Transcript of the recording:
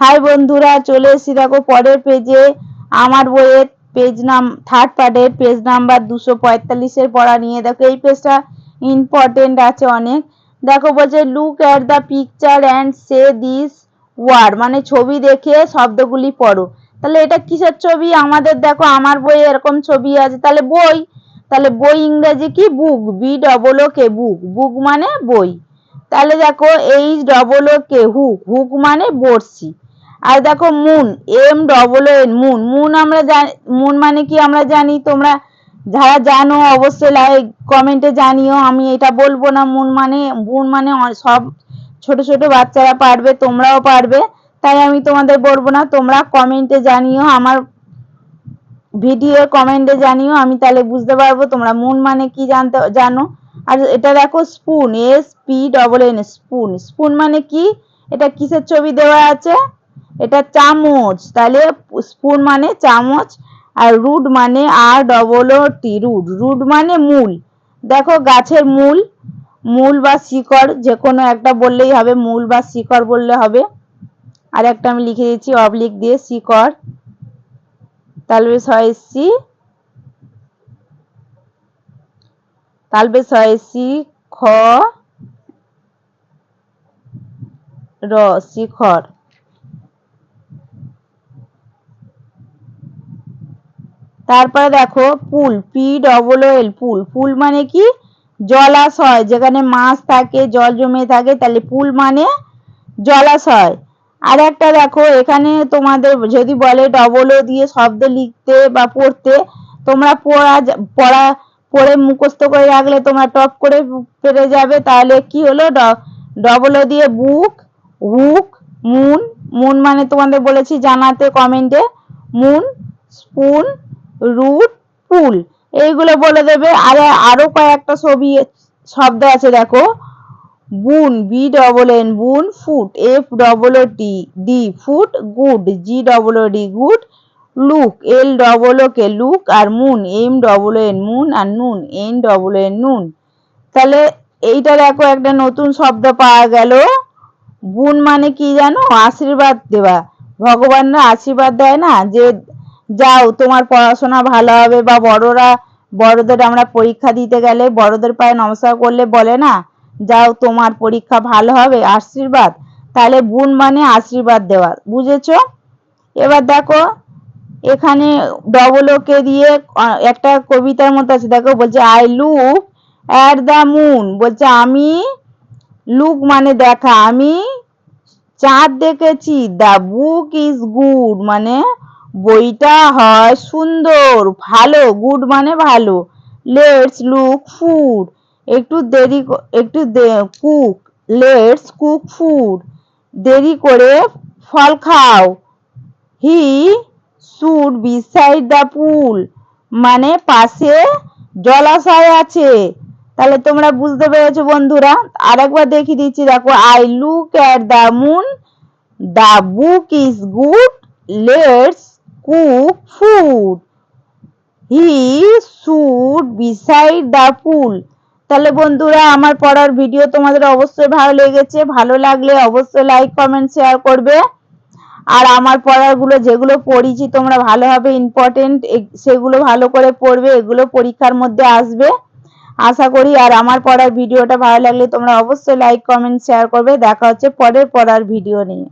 High বন্ধুরা, চলে এসেছি দেখো পরের পেজে আমার বইয়ের পেজ নাম থার্ড পার্টের পেজ নাম্বার দুশো পঁয়তাল্লিশের পড়া নিয়ে। দেখো এই পেজটা ইম্পর্টেন্ট আছে অনেক। দেখো বলছে look at the picture and say this word মানে ছবি দেখে শব্দগুলি পড়ো। তাহলে এটা কিসের ছবি? আমাদের দেখো, আমার বইয়ে এরকম ছবি আছে। তাহলে বই তাহলে বই ইংরেজি কি? বুক বি ডবল ও কে বুক বুক মানে বই। তাহলে দেখো H double O K hook hook মানে বড়শি। আর দেখো moon M double N moon moon আমরা জানি মুন মানে কি আমরা জানি? তোমরা যারা জানো অবশ্যই লাইক কমেন্টে জানিও, আমি এটা বলব না মুন মানে মুন মানে সব ছোট ছোট বাচ্চারা পারবে, তোমরাও পারবে। তাই আমি তোমাদের বলব না, তোমরা কমেন্টে জানিও, আমার ভিডিও কমেন্টে জানিও, আমি তাহলে বুঝতে পারব তোমরা মুন মানে কি জানতে, জানো। আর এটা দেখো spoon S P double N spoon spoon মানে কি? এটা কিসের ছবি দেওয়া আছে? এটা চামচ, তাহলে স্পুন মানে চামচ আর রুট মানে R double O T root root মানে মূল। দেখো গাছের মূল মূল বা শিকড়, যে কোনো একটা বললেই হবে, মূল বা শিকড় বললে হবে। আর একটা আমি লিখে দিচ্ছি অবলিক দিয়ে শিকড়। তালবে সি তালবে সি খ, র শিখর তারপরে দেখো পুল পি ডবল এল পুল। পুল মানে কি? জলাশয়। যেখানে মাছ থাকে, জল জমে থাকে, তাহলে পুল মানে জলাশয়। আর একটা দেখো, এখানে তোমাদের যদি বলে ডবল ও দিয়ে শব্দ লিখতে বা পড়তে, তোমরা পড়া পড়া, পড়ে মুখস্থ করে রাখলে তোমরা টপ করে পেরে যাবে। তাহলে কি হলো? ডবল ও দিয়ে বুক হুক মুন মুন মানে তোমাদের বলেছি জানাতে কমেন্টে মুন স্পুন রুট পুল। এইগুলো বলে দেবে। আর আরও কয়েকটা ছবি, শব্দ আছে, দেখো। Boon B double N boon foot F double O T D foot good G double O D good look L double O K look আর moon M double N moon আর noon N double N নুন তাহলে এইটা দেখো, একটা নতুন শব্দ পাওয়া গেল। বুন মানে কি জানো? আশীর্বাদ দেওয়া। ভগবানরা আশীর্বাদ দেয় না? যে যাও, তোমার পড়াশোনা ভালো হবে বা বড়রা, বড়দের আমরা পরীক্ষা দিতে গেলে বড়দের পায়ে নমস্কার করলে বলে না, যাও তোমার পরীক্ষা ভালো হবে, আশীর্বাদ। তাহলে বুন মানে আশীর্বাদ দেওয়া, বুঝেছ? এবার দেখো, এখানে ডবল ওকে দিয়ে একটা কবিতার মতো আছে, দেখো, বলছে I look at the moon বলছে, আমি লুক মানে দেখা, আমি চাঁদ দেখেছি দ্য বুক ইজ গুড মানে বইটা হয় সুন্দর, ভালো গুড মানে ভালো। লেটস লুক ফুড একটু দেরি একটু কুক লেটস কুক ফুড দেরি করে ফল খাও। He should beside the pool মানে পাশে জলাশয় আছে। তাহলে তোমরা বুঝতে পেরেছ বন্ধুরা। আরেকবার দেখিয়ে দিচ্ছি, দেখো I look at the moon the book is good let's cook food he should beside the pool তাহলে বন্ধুরা, আমার পড়ার ভিডিও তোমাদের অবশ্যই ভালো লেগেছে। ভালো লাগলে অবশ্যই লাইক কমেন্ট শেয়ার করবে। আর আমার পড়ারগুলো যেগুলো পড়িছি তোমরা ভালোভাবে ইম্পর্টেন্ট সেগুলো ভালো করে পড়বে, এগুলো পরীক্ষার মধ্যে আসবে। আশা করি আর আমার পড়ার ভিডিওটা ভালো লাগলে তোমরা অবশ্যই লাইক কমেন্ট শেয়ার করবে। দেখা হচ্ছে পরের পড়ার ভিডিও নিয়ে।